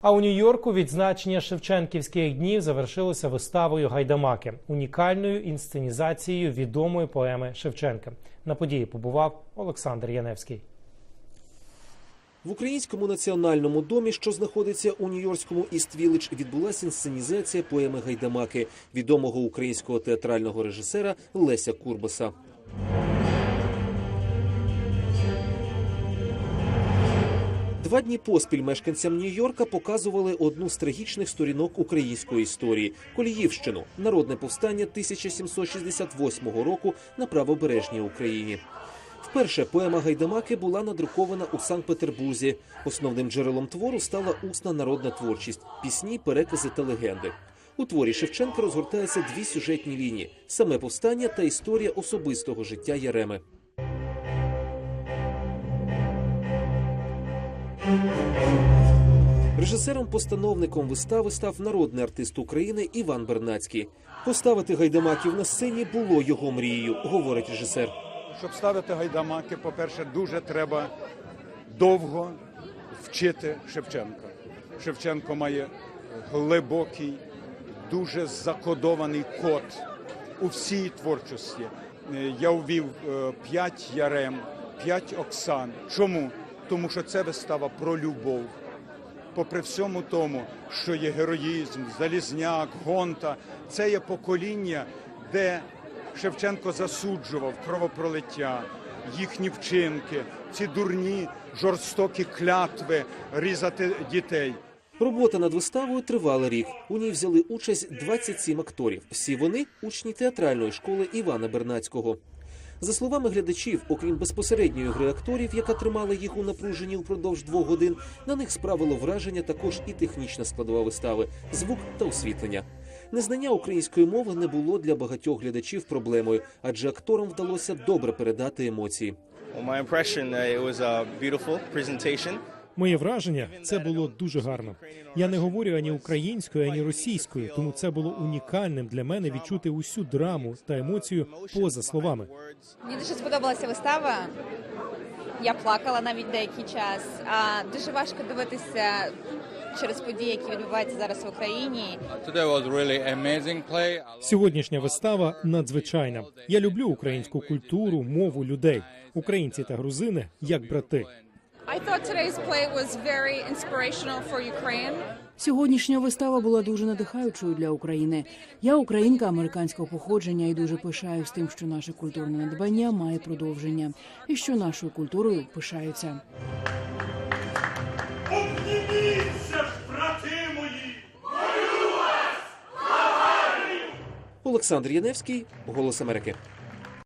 А у Нью-Йорку відзначення Шевченківських днів завершилося виставою Гайдамаки, унікальною інсценізацією відомої поеми Шевченка. На події побував Олександр Яневський. В українському національному домі, що знаходиться у Нью-Йоркському Іст-Вілледж, відбулася інсценізація поеми Гайдамаки відомого українського театрального режисера Леся Курбаса. Два дні поспіль мешканцям Нью-Йорка показували одну з трагічних сторінок української історії Коліївщину, народне повстання 1768 року на правобережній Україні. Вперше поема Гайдамаки була надрукована у Санкт-Петербурзі. Основним джерелом твору стала усна народна творчість, пісні, перекази та легенди. У творі Шевченка розгортаються дві сюжетні лінії: саме повстання та історія особистого життя Яреми. Режисером-постановником вистави став народний артист України Іван Бернацький. Поставити гайдамаків на сцені було його мрією, говорить режисер. Щоб ставити гайдамаки, по-перше, дуже треба довго вчити Шевченка. Шевченко має глибокий, дуже закодований код у всій творчості. Е, Я ввів е, п'ять ярем, п'ять Оксан. Чому? Тому що це вистава про любов. Попри всьому тому, що є героїзм, Залізняк, Гонта, це є покоління, де Шевченко засуджував кровопролиття, їхні вчинки, ці дурні жорстокі клятви різати дітей. Робота над виставою тривала рік. У ній взяли участь 27 акторів. Всі вони учні театральної школи Івана Бернацького. За словами глядачів, окрім безпосередньої гри акторів, яка тримала їх у напруженні впродовж двох годин, на них справило враження також і технічна складова вистави, звук та освітлення. Незнання української мови не було для багатьох глядачів проблемою, адже акторам вдалося добре передати емоції. My impression uh, it was a beautiful. Моє враження це було дуже гарно. Я не говорю ані українською, ані російською, тому це було унікальним для мене відчути усю драму та емоцію поза словами. Мені дуже сподобалася вистава. Я плакала навіть деякий час. А дуже важко дивитися через події, які відбуваються зараз в Україні. Сьогоднішня вистава надзвичайна. Я люблю українську культуру, мову людей. Українці та грузини як брати. I thought today's play was very inspirational for Ukraine. Сьогоднішня вистава була дуже надихаючою для України. Я українка американського походження і дуже пишаюсь тим, що наше культурне надбання має продовження і що нашою культурою пишаються. Олександр Яневський, Голос Америки.